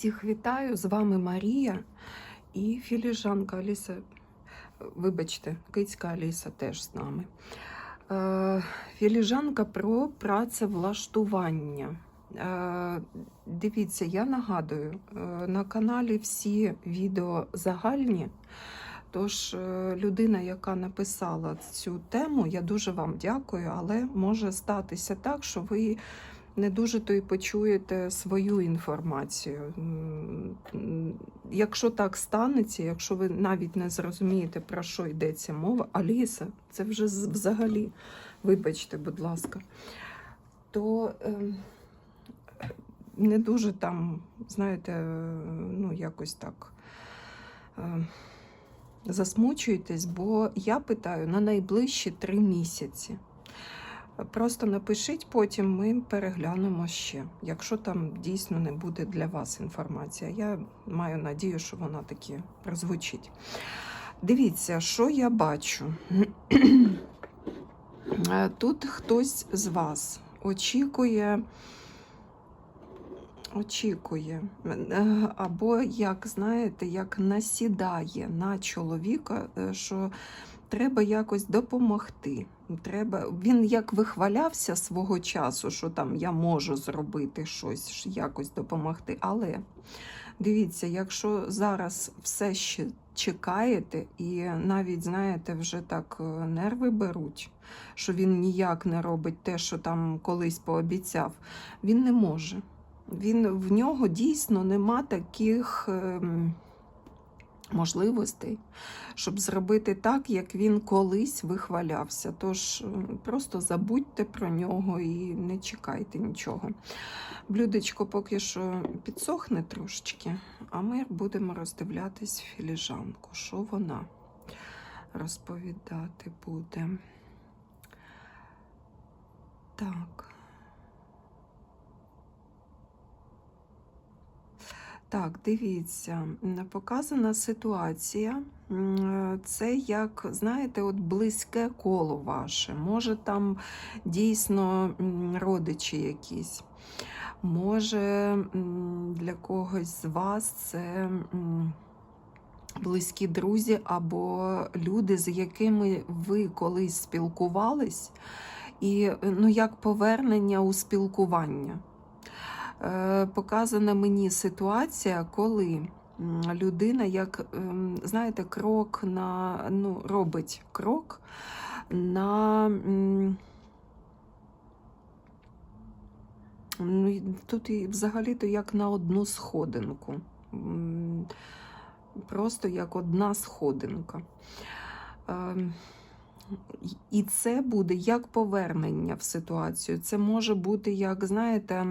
Всіх вітаю, з вами Марія і філіжанка Аліса. Вибачте, кицька Аліса теж з нами. Е, Філіжанка про працевлаштування. Е, Дивіться, я нагадую, е, на каналі всі відео загальні. Тож людина, яка написала цю тему, я дуже вам дякую, але може статися так, що ви не дуже то й почуєте свою інформацію. Якщо так станеться, якщо ви навіть не зрозумієте, про що йдеться мова, Аліса, це вже взагалі, вибачте, будь ласка, то ем, не дуже там, знаєте, ну якось так. е, Засмучуєтесь, бо я питаю на найближчі три місяці. Просто напишіть, потім ми переглянемо ще, якщо там дійсно не буде для вас інформація. Я маю надію, що вона таки прозвучить. Дивіться, що я бачу. Е, Тут хтось з вас очікує. Очікує, е, або, як знаєте, як насідає на чоловіка, е, що треба якось допомогти. Треба... Він як вихвалявся свого часу, що там я можу зробити щось, якось допомогти. Але дивіться, якщо зараз все ще чекаєте, і навіть, знаєте, вже так е, нерви беруть, що він ніяк не робить те, що там колись пообіцяв, він не може. Він в нього дійсно нема таких. ем, можливостей, щоб зробити так, як він колись вихвалявся. Тож просто забудьте про нього і не чекайте нічого. Блюдечко поки що підсохне трошечки, а ми будемо роздивлятись філіжанку, що вона розповідати буде. Так. Так, дивіться, показана ситуація. Це як, знаєте, от близьке коло ваше. Може, там дійсно родичі якісь. Може, для когось з вас це близькі друзі або люди, з якими ви колись спілкувались, і ну, як повернення у спілкування. Е, показана мені ситуація, коли людина, як ем, знаєте, крок на ну, робить крок на ну, тут і взагалі-то як на одну сходинку. Просто як одна сходинка. Ем, і- це буде як повернення в ситуацію. Це може бути, як, знаєте,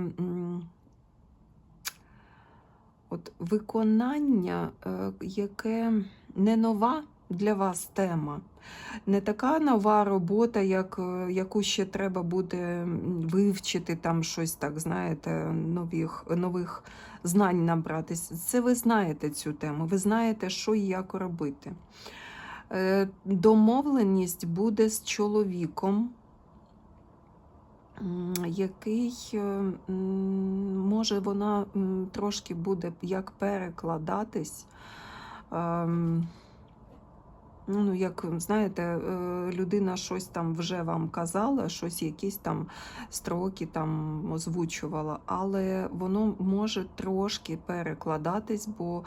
от виконання, е, яке не нова для вас тема, не така нова робота, як, е, яку ще треба буде вивчити, там щось так, знаєте, нових, нових знань набратись. Це ви знаєте цю тему, ви знаєте, що і як робити. Е, Домовленість буде з чоловіком, який, е, може, вона трошки буде як перекладатись. ем, Ну, як знаєте, е, людина щось там вже вам казала, щось якісь там строки там озвучувала, але воно може трошки перекладатись, бо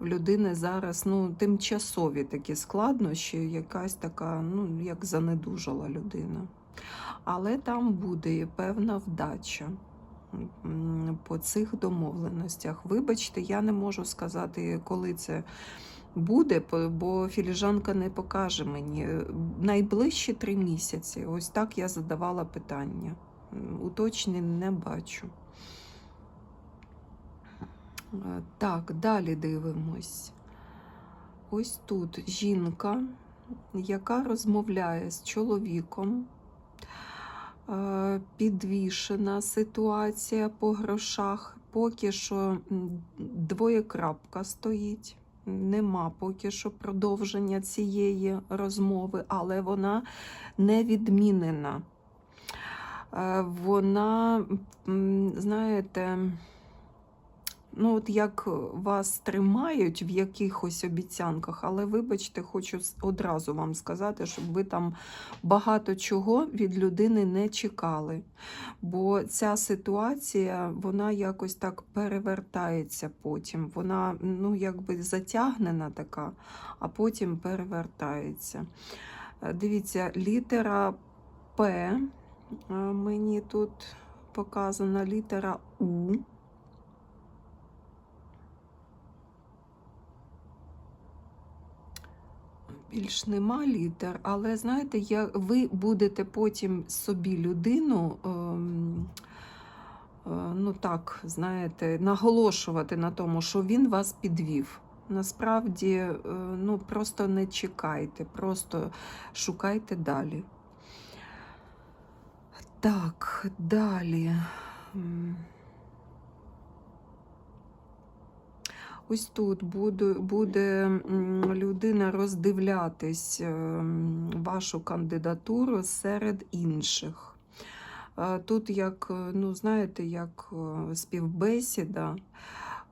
в людини зараз ну, тимчасові такі складнощі, якась така, ну, як занедужала людина. Але там буде певна вдача по цих домовленостях. Вибачте, я не можу сказати, коли це буде, бо філіжанка не покаже мені. Найближчі три місяці. Ось так я задавала питання. Уточнень не бачу. Е, Так, далі дивимось. Ось тут жінка, яка розмовляє з чоловіком. Е, Підвішена ситуація по грошах. Поки що двоєкрапка стоїть. Нема поки що продовження цієї розмови, але вона не відмінена. Е, Вона, знаєте, ну, от як вас тримають в якихось обіцянках, але вибачте, хочу одразу вам сказати, щоб ви там багато чого від людини не чекали. Бо ця ситуація, вона якось так перевертається потім. Вона ну, якби затягнена така, а потім перевертається. Е, Дивіться, літера П е, мені тут показана літера У. Більш нема літер, але знаєте, я, ви будете потім собі людину, ем, е, ну так, знаєте, наголошувати на тому, що він вас підвів. Насправді, е, ну просто не чекайте, просто шукайте далі. Так, далі. Ось тут буде, буде людина роздивлятись ем, вашу кандидатуру серед інших. Е, Тут, як, е, ну, знаєте, як е, співбесіда,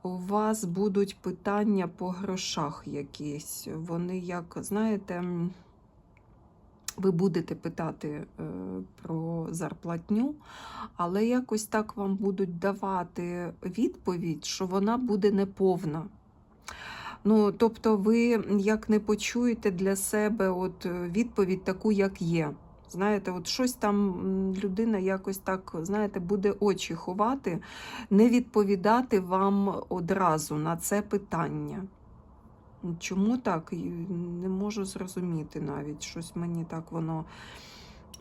у вас будуть питання по грошах якісь. Вони, як, знаєте, ви будете питати е, про зарплатню, але якось так вам будуть давати відповідь, що вона буде неповна. Ну, тобто, ви як не почуєте для себе от е, відповідь таку, як є. Знаєте, от щось там людина якось так, знаєте, буде очі ховати, не відповідати вам одразу на це питання. Чому так? Не можу зрозуміти навіть. Щось мені так воно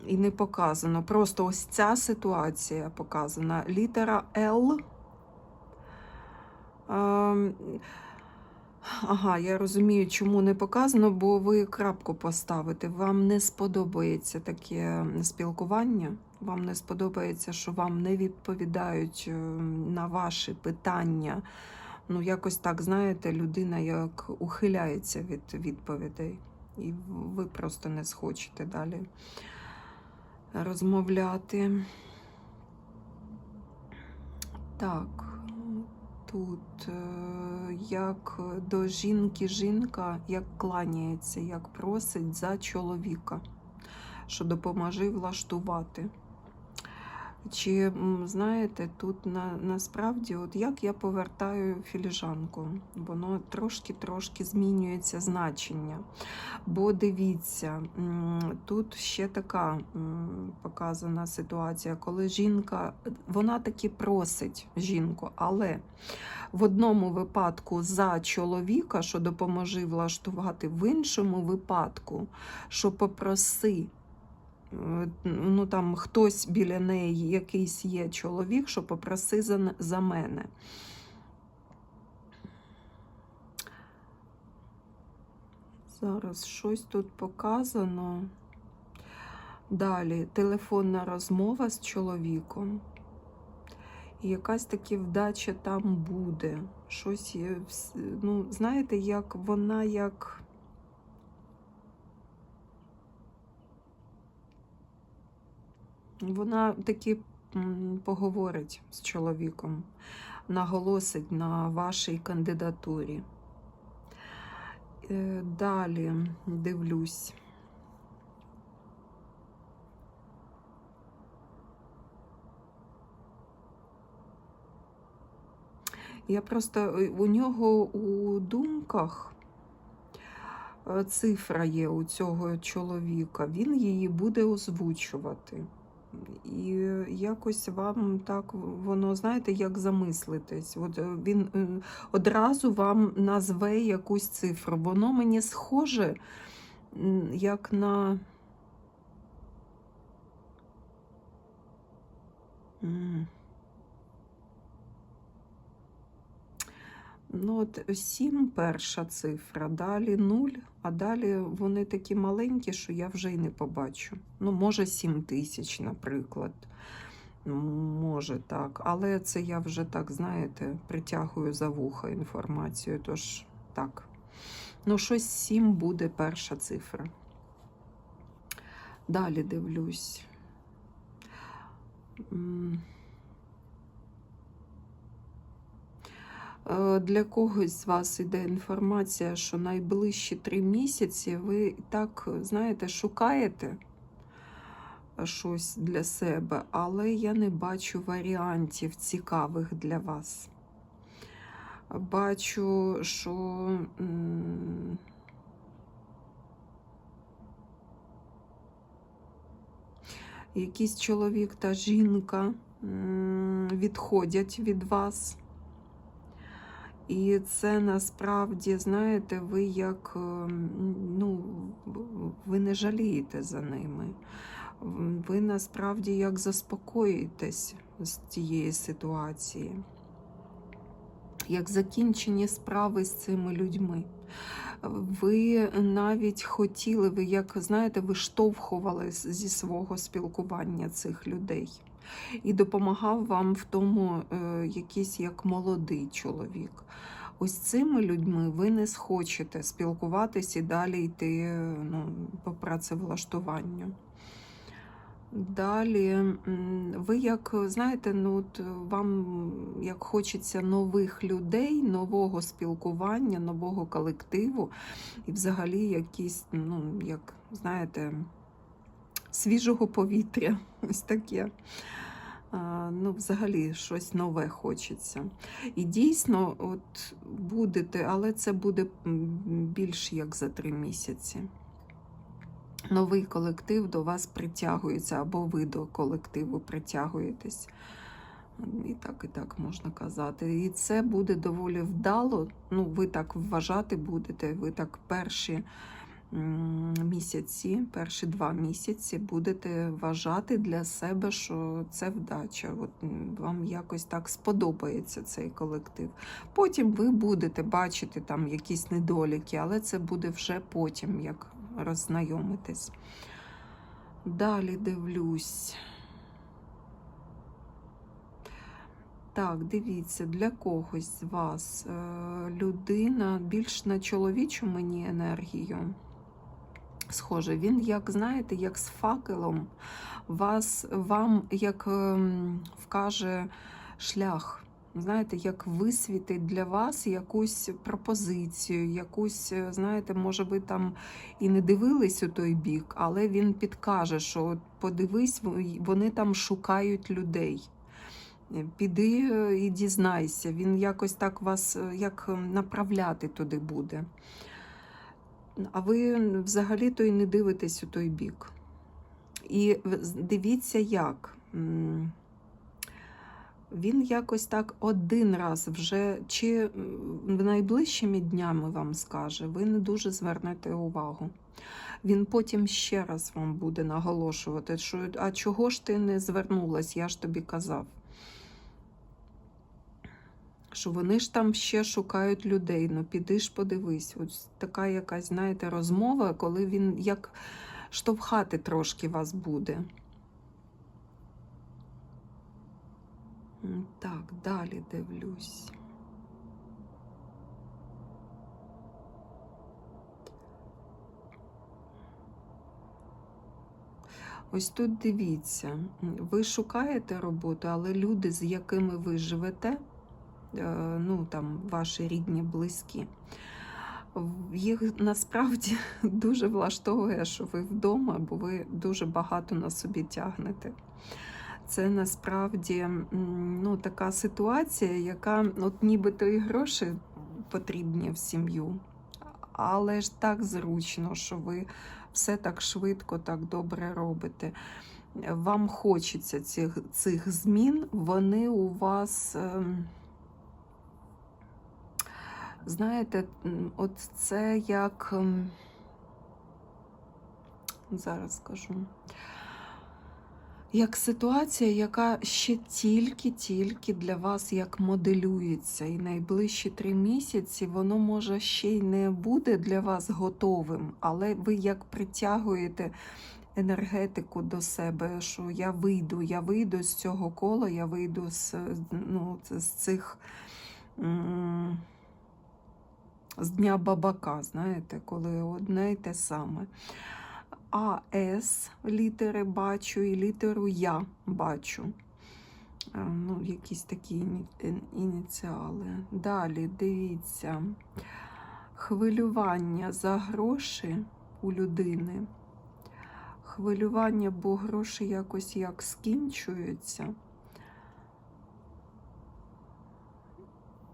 і не показано. Просто ось ця ситуація показана. Літера Л. Ем, Ага, я розумію, чому не показано, бо ви крапку поставите. Вам не сподобається таке спілкування. Вам не сподобається, що вам не відповідають ем, на ваші питання. Ну, якось так, знаєте, людина як ухиляється від відповідей, і ви просто не схочете далі розмовляти. Так, тут е, як до жінки жінка, як кланяється, як просить за чоловіка, що допоможи влаштувати. Чи знаєте, тут на, насправді, от як я повертаю філіжанку, воно трошки-трошки змінюється значення. Бо дивіться, тут ще така показана ситуація, коли жінка, вона таки просить жінку, але в одному випадку за чоловіка, що допоможи влаштувати, в іншому випадку, що попроси. Е, Ну, там хтось біля неї, якийсь є чоловік, що попроси за, за мене. Зараз щось тут показано. Далі телефонна розмова з чоловіком. І якась таки вдача там буде. Щось ну, знаєте, як вона як. Вона таки поговорить з чоловіком, наголосить на вашій кандидатурі. Е, Далі дивлюсь. Я просто е, у нього у думках е, цифра є у цього чоловіка, він її буде озвучувати. І якось вам так воно, знаєте, як замислитись. От е, він е, одразу вам назве якусь цифру. Воно мені схоже, як на. М. Ну, от 7 перша цифра, далі 0, а далі вони такі маленькі, що я вже й не побачу. Ну, може, 7 тисяч, наприклад. Може так. Але це я вже так, знаєте, притягую за вуха інформацію. Тож так. Ну, щось 7 буде перша цифра. Далі дивлюсь. М. Е, Для когось з вас іде інформація, що найближчі три місяці ви так, знаєте, шукаєте щось для себе, але я не бачу варіантів цікавих для вас. Бачу, що якийсь чоловік та жінка відходять від вас. І це насправді, знаєте, ви як ем, ну, ви не жалієте за ними. Ви насправді як заспокоїтесь з тієї ситуації, як закінчені справи з цими людьми. Ви навіть хотіли, ви як знаєте, виштовхували зі свого спілкування цих людей. І допомагав вам в тому е, якийсь як молодий чоловік. Ось цими людьми ви не схочете спілкуватись і далі йти ну, по працевлаштуванню. Далі, ви як знаєте, ну от вам як хочеться нових людей, нового спілкування, нового колективу, і взагалі якісь, ну, як знаєте, свіжого повітря. Ось таке. Ну, взагалі, щось нове хочеться. І дійсно, от будете, але це буде більш як за три місяці. Новий колектив до вас притягується, або ви до колективу притягуєтесь. І так, і так можна казати. І це буде доволі вдало. Ну, ви так вважати будете, ви так перші місяці, перші два місяці будете вважати для себе, що це вдача. От вам якось так сподобається цей колектив. Потім ви будете бачити там якісь недоліки, але це буде вже потім, як роззнайомитись. Далі дивлюсь. Так, дивіться, для когось з вас е, людина більш на чоловічу мені енергію. Схоже, він, як знаєте, як з факелом, вас, вам як ем, вкаже шлях. Знаєте, як висвітить для вас якусь пропозицію, якусь, е, знаєте, може ви там і не дивились у той бік, але він підкаже, що подивись, вони там шукають людей. Е, Піди е, і дізнайся, він якось так вас як ем, направляти туди буде. А ви взагалі-то і не дивитесь у той бік. І дивіться, як. Він якось так один раз вже, чи найближчими днями вам скаже, ви не дуже звернете увагу. Він потім ще раз вам буде наголошувати, що а чого ж ти не звернулась, я ж тобі казав. Що вони ж там ще шукають людей, ну піди ж подивись. Ось така якась, знаєте, розмова, коли він як штовхати трошки вас буде. Так, далі дивлюсь. Ось тут дивіться, ви шукаєте роботу, але люди, з якими ви живете, ну там ваші рідні, близькі, їх насправді дуже влаштовує, що ви вдома, бо ви дуже багато на собі тягнете. Це насправді ну, така ситуація, яка от нібито і гроші потрібні в сім'ю, але ж так зручно, що ви все так швидко, так добре робите. Вам хочеться цих, цих змін, вони у вас. ем, Знаєте, от це як ем, зараз скажу. Як ситуація, яка ще тільки-тільки для вас як моделюється, і найближчі три місяці воно може ще й не буде для вас готовим, але ви як притягуєте енергетику до себе, що я вийду, я вийду з цього кола, я вийду з, ну, з цих. З дня бабака, знаєте, коли одне й те саме. А, С літери бачу і літеру Я бачу. Е, Ну, якісь такі ініціали. Далі дивіться, хвилювання за гроші у людини. Хвилювання, бо гроші якось як скінчуються.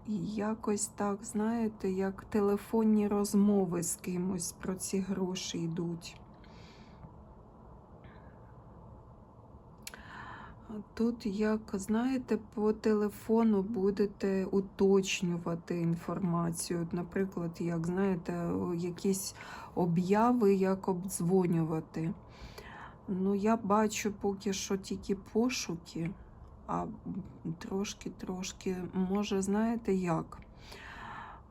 І якось так, знаєте, як телефонні розмови з кимось про ці гроші йдуть. Тут, як знаєте, по телефону будете уточнювати інформацію. Наприклад, як знаєте, якісь обяви, як обдзвонювати. Ну, я бачу поки що тільки пошуки, а трошки-трошки, може, знаєте як?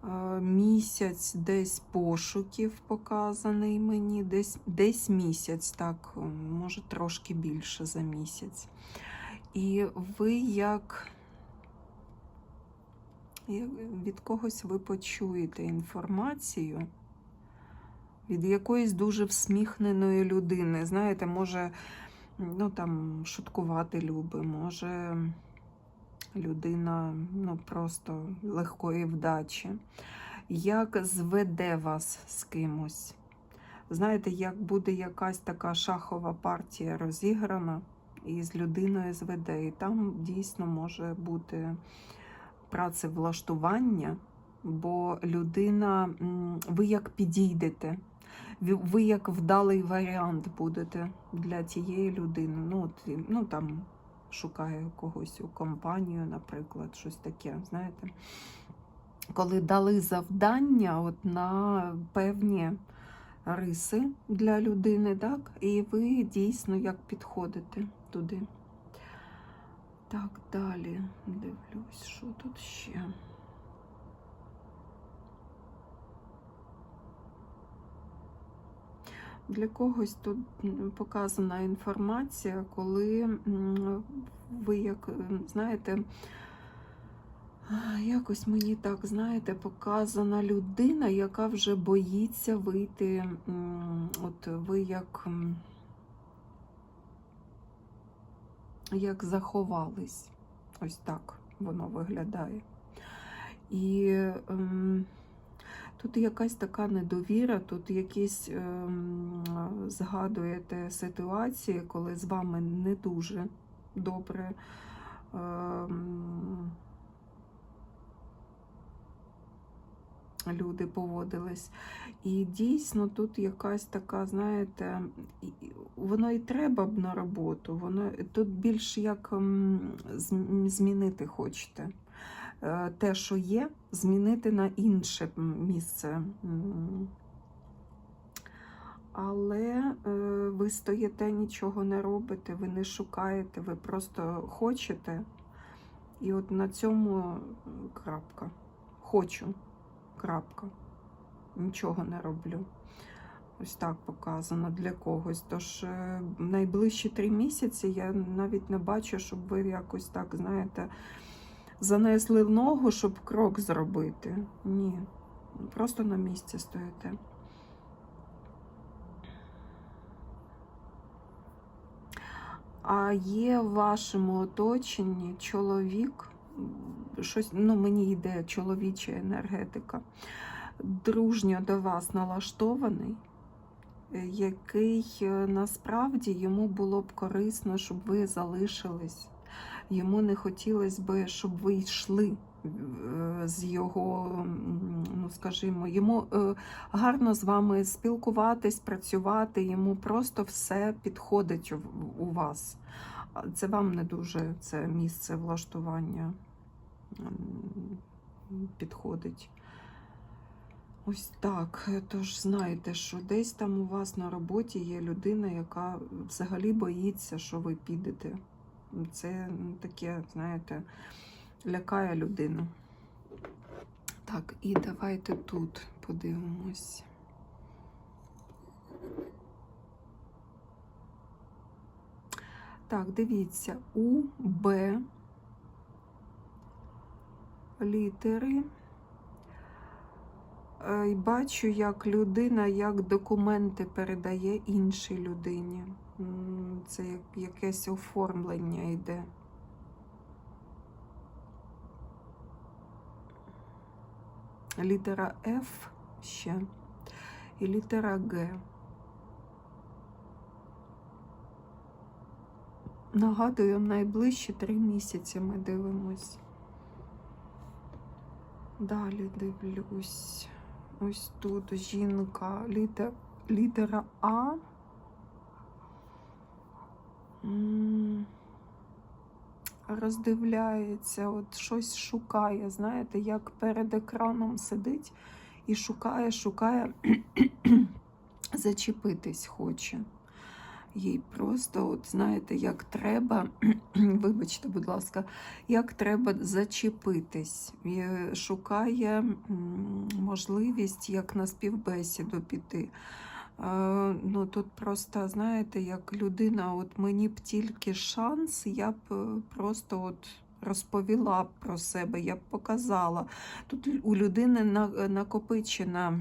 Е, Місяць десь пошуків показаний мені, десь, десь місяць, так, може трошки більше за місяць. І ви як як- від когось ви почуєте інформацію від якоїсь дуже всміхненої людини. Знаєте, може, ну там шуткувати любить, може людина ну, просто легкої вдачі. Як зведе вас з кимось? Знаєте, як буде якась така шахова партія розіграна, і з людиною зведе. І там дійсно може бути працевлаштування, бо людина, ви як підійдете, ви- як вдалий варіант будете для тієї людини. Ну, от, ну там шукає когось у компанію, наприклад, щось таке, знаєте. Коли дали завдання от на певні риси для людини, так, і ви дійсно як підходите туди. Так, далі дивлюсь, що тут ще. Для когось тут показана інформація, коли ви як знаєте, якось мені так, знаєте, показана людина, яка вже боїться вийти. От ви як, як заховались. Ось так воно виглядає. І ем, тут якась така недовіра, тут якісь ем, згадуєте ситуації, коли з вами не дуже добре. Ем, люди поводились. І дійсно тут якась така, знаєте, воно і треба б на роботу, воно тут більш як змінити хочете. Е, Те, що є, змінити на інше місце. Але е, ви стоїте, нічого не робите, ви не шукаєте, ви просто хочете. І от на цьому крапка. Хочу. Крапка. Нічого не роблю. Ось так показано для когось. Тож е, найближчі три місяці я навіть не бачу, щоб ви якось так, знаєте, занесли в ногу, щоб крок зробити. Ні. Просто на місці стоїте. А є в вашому оточенні чоловік, щось, ну мені йде чоловіча енергетика, дружньо до вас налаштований, який е, насправді йому було б корисно, щоб ви залишились. Йому не хотілося б, щоб ви йшли е, з його, ну скажімо, йому е, гарно з вами спілкуватись, працювати, йому просто все підходить у вас. Це вам не дуже це місце влаштування підходить. Ось так. Тож знаєте, що десь там у вас на роботі є людина, яка взагалі боїться, що ви підете. Це ну, таке, знаєте, лякає людину. Так, і давайте тут подивимось. Так, дивіться, У, Б, літери. Е, І бачу, як людина як документи передає іншій людині це як якесь оформлення йде. Літера F ще і літера Г. Нагадую, найближчі три місяці ми дивимось. Далі дивлюсь. Ось тут жінка, літера А. Роздивляється, от щось шукає, знаєте, як перед екраном сидить і шукає, шукає, зачепитись хоче. Їй просто, от знаєте, як треба, вибачте, будь ласка, як треба зачепитись. Е, шукає можливість, як на співбесіду піти. Е, Ну, тут просто, знаєте, як людина, от мені б тільки шанс, я б е, просто от розповіла про себе, я б показала. Тут у людини на- накопичена,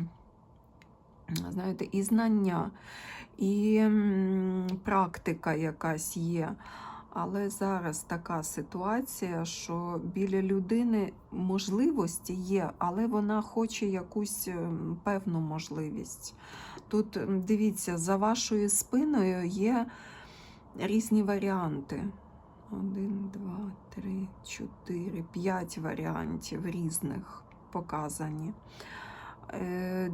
знаєте, і знання, і практика якась є. Але зараз така ситуація, що біля людини можливості є, але вона хоче якусь ем, певну можливість. Тут дивіться, за вашою спиною є різні варіанти. Один, два, три, чотири, п'ять варіантів різних показані. Е,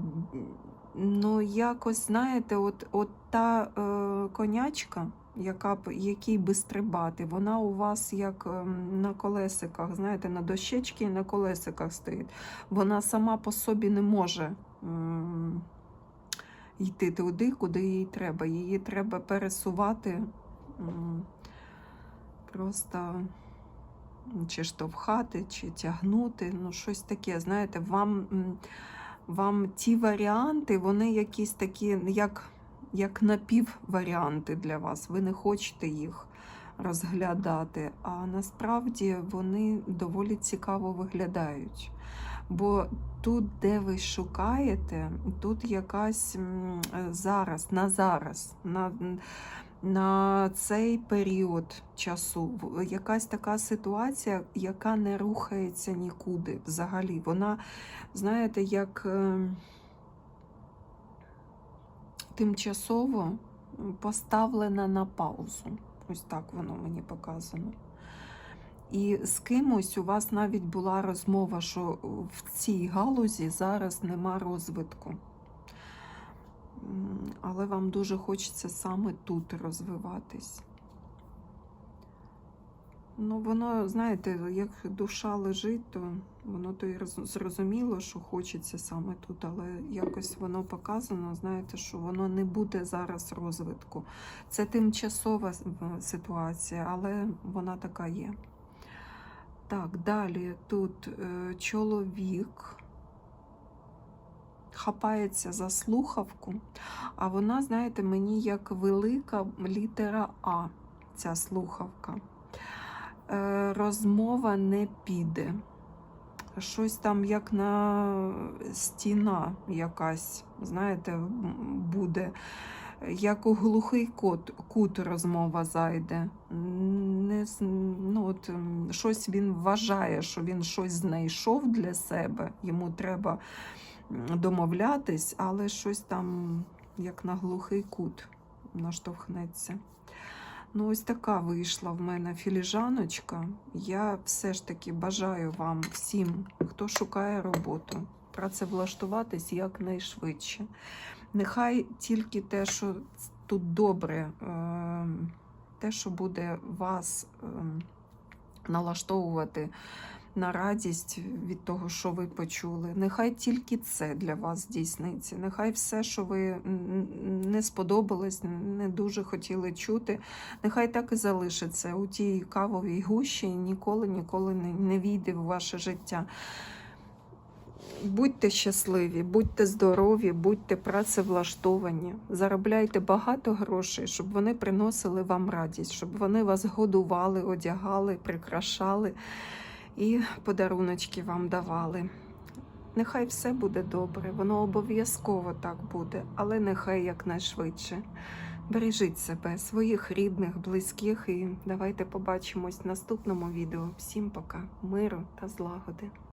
ну, якось, знаєте, от, от та е, конячка, яка б, якій би стрибати, вона у вас як ем, на колесиках, знаєте, на дощечці і на колесиках стоїть. Вона сама по собі не може м, йти туди, куди їй треба. Її треба пересувати, просто чи штовхати, чи тягнути. Ну, щось таке, знаєте, вам. вам ті варіанти, вони якісь такі, як, як напівваріанти для вас. Ви не хочете їх розглядати, а насправді вони доволі цікаво виглядають. Бо тут, де ви шукаєте, тут якась е, зараз, на зараз, на, на цей період часу, якась така ситуація, яка не рухається нікуди взагалі. Вона знаєте, як е, тимчасово поставлена на паузу. Ось так воно мені показано. І з кимось у вас навіть була розмова, що в цій галузі зараз нема розвитку. Але вам дуже хочеться саме тут розвиватись. Ну, воно, знаєте, як душа лежить, то воно то і зрозуміло, що хочеться саме тут, але якось воно показано, знаєте, що воно не буде зараз розвитку. Це тимчасова ситуація, але вона така є. Так, далі тут е, чоловік хапається за слухавку, а вона, знаєте, мені як велика літера А, ця слухавка е, розмова не піде. Щось там, як на стіна якась, знаєте, буде. Як у глухий кут, кут розмова зайде. Не, ну, от, щось він вважає, що він щось знайшов для себе, йому треба домовлятись, але щось там, як на глухий кут, наштовхнеться. Ну, ось така вийшла в мене філіжаночка. Я все ж таки бажаю вам всім, хто шукає роботу, працевлаштуватись якнайшвидше. Нехай тільки те, що тут добре, е, те, що буде вас е, налаштовувати на радість від того, що ви почули. Нехай тільки це для вас здійсниться. Нехай все, що ви не сподобалось, не дуже хотіли чути, нехай так і залишиться у тій кавовій гущі і ніколи, ніколи не, війде в ваше життя. Будьте щасливі, будьте здорові, будьте працевлаштовані, заробляйте багато грошей, щоб вони приносили вам радість, щоб вони вас годували, одягали, прикрашали і подаруночки вам давали. Нехай все буде добре, воно обов'язково так буде, але нехай якнайшвидше. Бережіть себе, своїх рідних, близьких, і давайте побачимось в наступному відео. Всім пока, миру та злагоди.